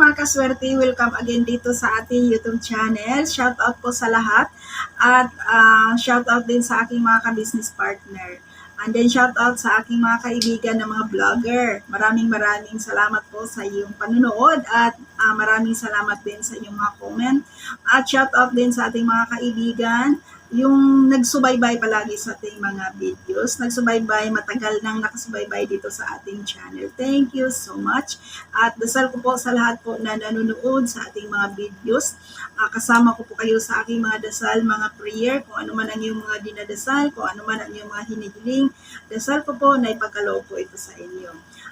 mga kaswerte, welcome again dito sa ating YouTube channel. Shout out po sa lahat at uh, shout out din sa aking mga ka-business partner. And then shout out sa aking mga kaibigan na mga vlogger. Maraming maraming salamat po sa iyong panunood at uh, maraming salamat din sa iyong mga comment. At shout out din sa ating mga kaibigan yung nagsubaybay palagi sa ating mga videos, nagsubaybay, matagal nang nakasubaybay dito sa ating channel. Thank you so much. At dasal ko po sa lahat po na nanonood sa ating mga videos. Uh, kasama ko po kayo sa aking mga dasal, mga prayer, kung ano man ang iyong mga dinadasal, kung ano man ang iyong mga hinihiling. Dasal ko po na ipagkaloob po ito sa inyo.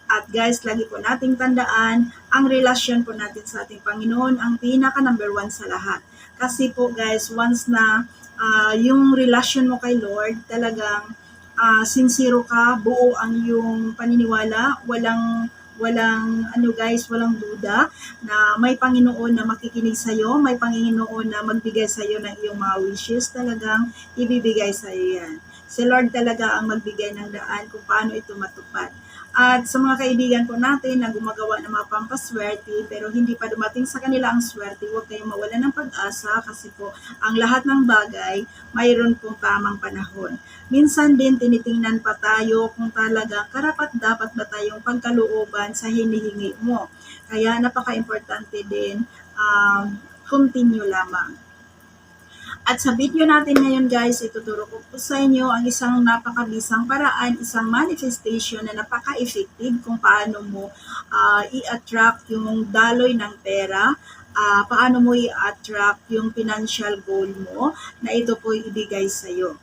At guys, lagi po nating tandaan, ang relasyon po natin sa ating Panginoon ang pinaka number one sa lahat. Kasi po guys, once na uh, yung relasyon mo kay Lord, talagang uh, sincero ka, buo ang yung paniniwala, walang walang ano guys, walang duda na may Panginoon na makikinig sa iyo, may Panginoon na magbigay sa iyo ng iyong mga wishes, talagang ibibigay sa iyo yan. Si Lord talaga ang magbigay ng daan kung paano ito matupad. At sa mga kaibigan po natin na gumagawa ng mga pampaswerte pero hindi pa dumating sa kanila ang swerte, huwag kayong mawala ng pag-asa kasi po ang lahat ng bagay mayroon pong tamang panahon. Minsan din tinitingnan pa tayo kung talaga karapat dapat ba tayong pagkalooban sa hinihingi mo. Kaya napaka-importante din um, continue lamang. At sa video natin ngayon guys, ituturo ko po sa inyo ang isang napakabisang paraan, isang manifestation na napaka-effective kung paano mo uh, i-attract yung daloy ng pera, uh, paano mo i-attract yung financial goal mo na ito po ibigay sa iyo.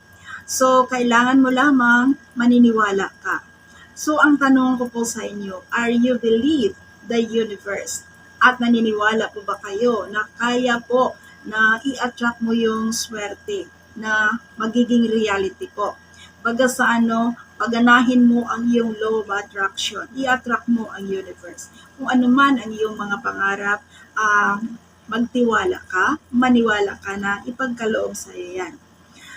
So, kailangan mo lamang maniniwala ka. So, ang tanong ko po sa inyo, are you believe the universe? At naniniwala po ba kayo na kaya po na i-attract mo yung swerte na magiging reality po. Baga sa ano, paganahin mo ang iyong law of attraction, i-attract mo ang universe. Kung ano man ang iyong mga pangarap, uh, magtiwala ka, maniwala ka na ipagkaloob sa iyo yan.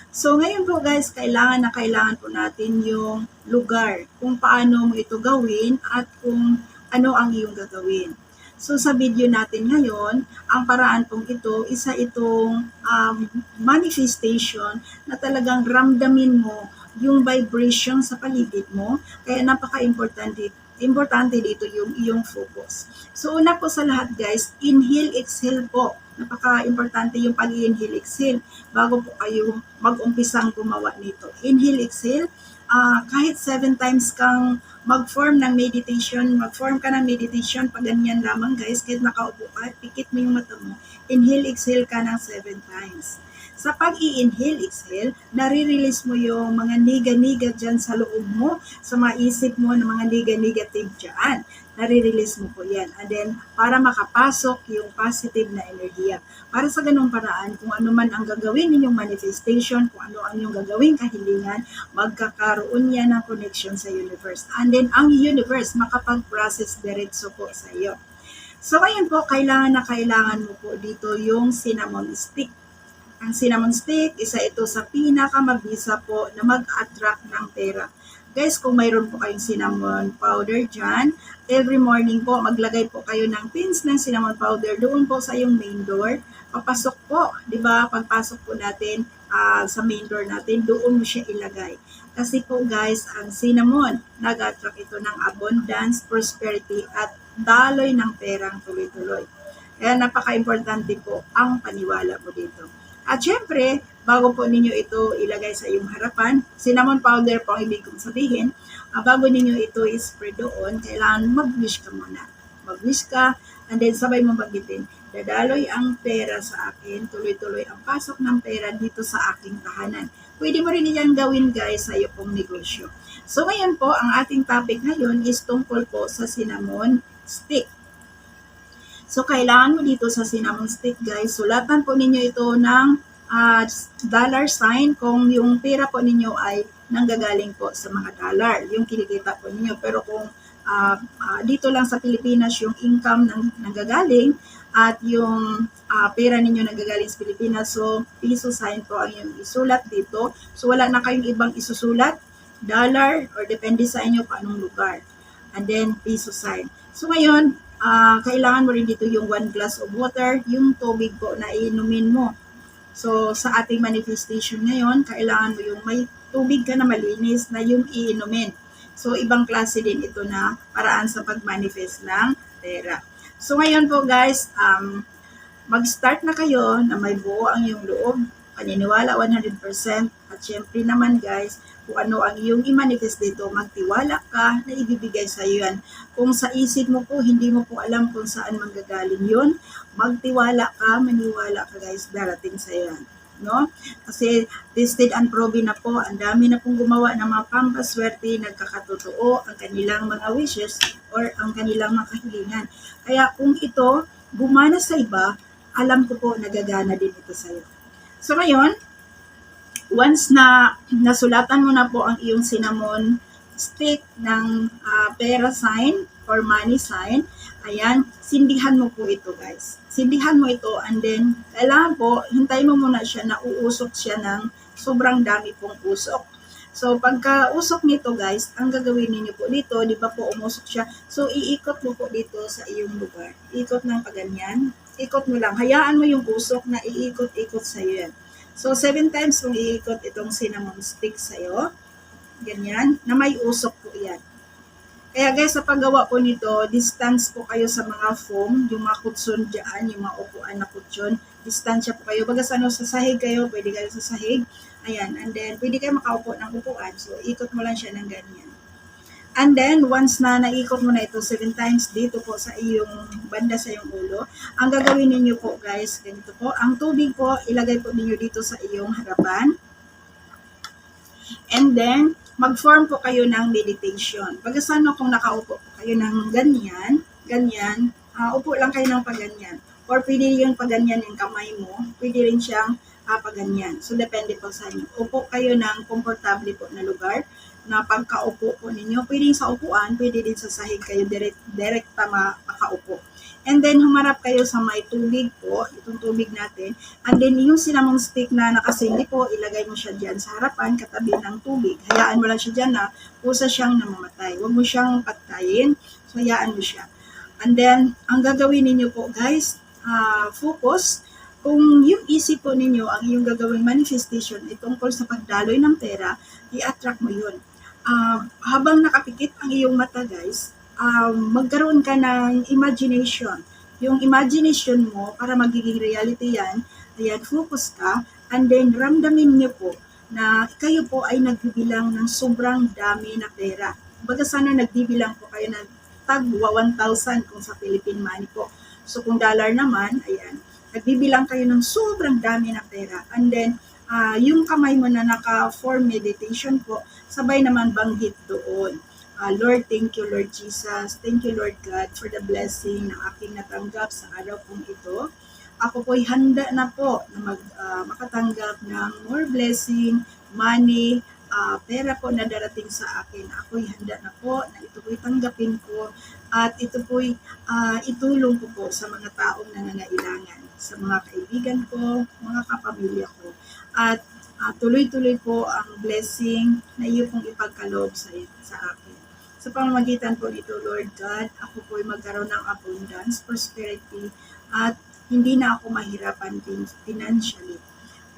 So ngayon po guys, kailangan na kailangan po natin yung lugar kung paano mo ito gawin at kung ano ang iyong gagawin. So sa video natin ngayon, ang paraan pong ito, isa itong um, manifestation na talagang ramdamin mo yung vibration sa paligid mo. Kaya napaka-importante importante dito yung iyong focus. So una po sa lahat guys, inhale, exhale po. Napaka-importante yung pag-inhale, exhale bago po kayo mag-umpisang gumawa nito. Inhale, exhale uh, kahit seven times kang mag-form ng meditation, mag-form ka ng meditation, pag ganyan lamang guys, kahit nakaupo ka, pikit mo yung mata mo, inhale, exhale ka ng seven times. Sa pag-i-inhale, exhale, nare-release mo yung mga niga-niga dyan sa loob mo, sa maisip mo ng mga niga-negative dyan. Nare-release mo po yan. And then, para makapasok yung positive na enerhiya. Para sa ganung paraan, kung ano man ang gagawin ninyong manifestation, kung ano ang inyong gagawin kahilingan, magkakaroon yan ng connection sa universe. And then, ang universe makapag-process diretso po sa iyo. So, ngayon po, kailangan na kailangan mo po dito yung cinnamon stick ang cinnamon stick, isa ito sa pinakamabisa po na mag-attract ng pera. Guys, kung mayroon po kayong cinnamon powder dyan, every morning po, maglagay po kayo ng pins ng cinnamon powder doon po sa yung main door. Papasok po, di ba? Pagpasok po natin uh, sa main door natin, doon mo siya ilagay. Kasi po guys, ang cinnamon, nag-attract ito ng abundance, prosperity, at daloy ng perang tuloy-tuloy. Kaya napaka-importante po ang paniwala mo dito. At syempre, bago po ninyo ito ilagay sa iyong harapan, cinnamon powder po ang ibig kong sabihin, uh, bago ninyo ito i-spread doon, kailangan mag-wish ka muna. Mag-wish ka, and then sabay mo bagitin, dadaloy ang pera sa akin, tuloy-tuloy ang pasok ng pera dito sa aking tahanan. Pwede mo rin niyang gawin guys sa iyo pong negosyo. So ngayon po, ang ating topic ngayon is tungkol po sa cinnamon stick. So, kailangan mo dito sa cinnamon stick, guys, sulatan po ninyo ito ng uh, dollar sign kung yung pera po ninyo ay nanggagaling po sa mga dollar, yung kinikita po ninyo. Pero kung uh, uh, dito lang sa Pilipinas yung income nang nanggagaling at yung uh, pera ninyo nanggagaling sa Pilipinas, so piso sign po ang yung isulat dito. So, wala na kayong ibang isusulat, dollar, or depende sa inyo kung anong lugar. And then, piso sign. So, ngayon, ah, kailangan mo rin dito yung one glass of water, yung tubig po na iinumin mo. So, sa ating manifestation ngayon, kailangan mo yung may tubig ka na malinis na yung iinumin. So, ibang klase din ito na paraan sa pag-manifest ng pera. So, ngayon po guys, um, mag-start na kayo na may buo ang iyong loob, paniniwala 100%, at syempre naman guys, kung ano ang iyong i-manifest dito, magtiwala ka na ibibigay sa iyo yan. Kung sa isip mo po, hindi mo po alam kung saan manggagaling yun, magtiwala ka, maniwala ka guys, darating sa yan. No? Kasi tested and proven na po, ang dami na pong gumawa ng mga pampaswerte, nagkakatotoo ang kanilang mga wishes or ang kanilang mga kahilingan. Kaya kung ito gumana sa iba, alam ko po nagagana din ito sa iyo. So ngayon, once na nasulatan mo na po ang iyong cinnamon stick ng ah, pera sign or money sign, ayan, sindihan mo po ito guys. Sindihan mo ito and then, kailangan po, hintayin mo muna siya na uusok siya ng sobrang dami pong usok. So, pagka usok nito guys, ang gagawin ninyo po dito, di ba po umusok siya? So, iikot mo po dito sa iyong lugar. Ikot ng paganyan. Ikot mo lang. Hayaan mo yung usok na iikot-ikot sa iyo yan. So, seven times kung iikot itong cinnamon stick sa'yo. Ganyan. Na may usok po yan. Kaya guys, sa paggawa po nito, distance po kayo sa mga foam, yung mga kutson dyan, yung mga upuan na kutsyon. Distansya po kayo. Bagas ano, sa sahig kayo, pwede kayo sa sahig. Ayan. And then, pwede kayo makaupo ng upuan. So, ikot mo lang siya ng ganyan. And then, once na naikot mo na ito seven times dito po sa iyong banda sa iyong ulo, ang gagawin ninyo po guys, ganito po, ang tubig po, ilagay po ninyo dito sa iyong harapan. And then, mag-form po kayo ng meditation. Pagkasano kung nakaupo po kayo ng ganyan, ganyan, ah, upo lang kayo ng paganyan. Or pwede yung paganyan yung kamay mo, pwede rin siyang ah, paganyan. So, depende po sa inyo. Upo kayo ng komportable po na lugar na pagkaupo po ninyo, pwede sa upuan, pwede din sa sahig kayo direct, direkta ma- makaupo. And then, humarap kayo sa may tubig po, itong tubig natin. And then, yung cinnamon stick na nakasindi po, ilagay mo siya dyan sa harapan, katabi ng tubig. Hayaan mo lang siya dyan na pusa siyang namamatay. Huwag mo siyang patayin. So, hayaan mo siya. And then, ang gagawin ninyo po, guys, ah, focus. Kung yung isip po ninyo, ang iyong gagawing manifestation ay tungkol sa pagdaloy ng pera, i-attract mo yun. Ah, habang nakapikit ang iyong mata, guys, um, magkaroon ka ng imagination. Yung imagination mo, para magiging reality yan, ayan, focus ka, and then ramdamin niyo po na kayo po ay nagbibilang ng sobrang dami na pera. Baga sana nagbibilang po kayo ng tagwa 1,000 kung sa Philippine money po. So kung dollar naman, ayan, nagbibilang kayo ng sobrang dami na pera. And then, ah, yung kamay mo na naka-form meditation po, sabay naman banggit doon. Ah, Lord, thank you Lord Jesus. Thank you Lord God for the blessing na aking natanggap sa araw pong ito. Ako po'y handa na po na mag, ah, makatanggap ng more blessing, money, ah, pera po na darating sa akin. Ako'y handa na po na ito po'y tanggapin ko at ito po'y ah, itulong ko po sa mga taong nangangailangan, sa mga kaibigan ko, mga kapamilya ko. At ah, tuloy-tuloy po ang blessing na iyo pong ipagkaloob sa, sa akin. Sa pamamagitan po nito, Lord God, ako po ay magkaroon ng abundance, prosperity, at hindi na ako mahirapan fin- financially.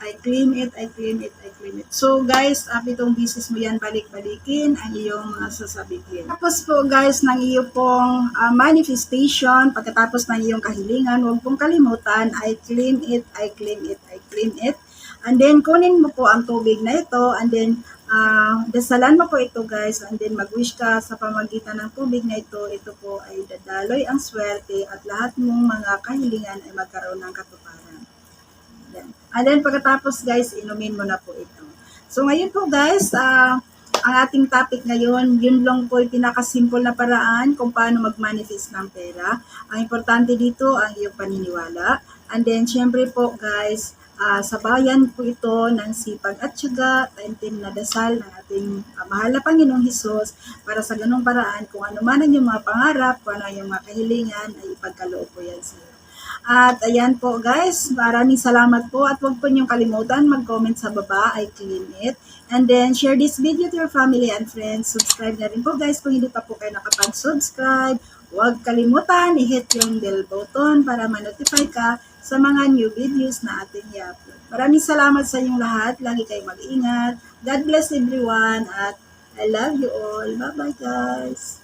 I claim it, I claim it, I claim it. So guys, uh, itong business mo yan, balik-balikin ang iyong mga sasabihin. Tapos po guys, ng iyo pong ah, manifestation, pagkatapos ng iyong kahilingan, huwag pong kalimutan, I claim it, I claim it, I claim it. And then, kunin mo po ang tubig na ito, and then, ah dasalan mo po ito guys, and then mag-wish ka sa pamagitan ng tubig na ito, ito po ay dadaloy ang swerte at lahat mong mga kahilingan ay magkaroon ng katuparan. Yan. And then pagkatapos guys, inumin mo na po ito. So ngayon po guys, ah ang ating topic ngayon, yun lang po yung pinakasimple na paraan kung paano mag-manifest ng pera. Ang importante dito, ang iyong paniniwala. And then, syempre po guys, ah sabayan po ito ng sipag at syaga, taimtim na dasal ng ating ah, mahal na Panginoong Hesus para sa ganung paraan, kung ano man ang iyong mga pangarap, kung ano iyong mga kahilingan, ay ipagkaloob po yan sa iyo. At ayan po guys, maraming salamat po at huwag po niyong kalimutan mag-comment sa baba, I claim it. And then share this video to your family and friends. Subscribe na rin po guys kung hindi pa po kayo nakapag-subscribe Huwag kalimutan i-hit yung bell button para ma-notify ka sa mga new videos na ating i-upload. Maraming salamat sa inyong lahat. Lagi kayong mag-ingat. God bless everyone at I love you all. Bye-bye guys.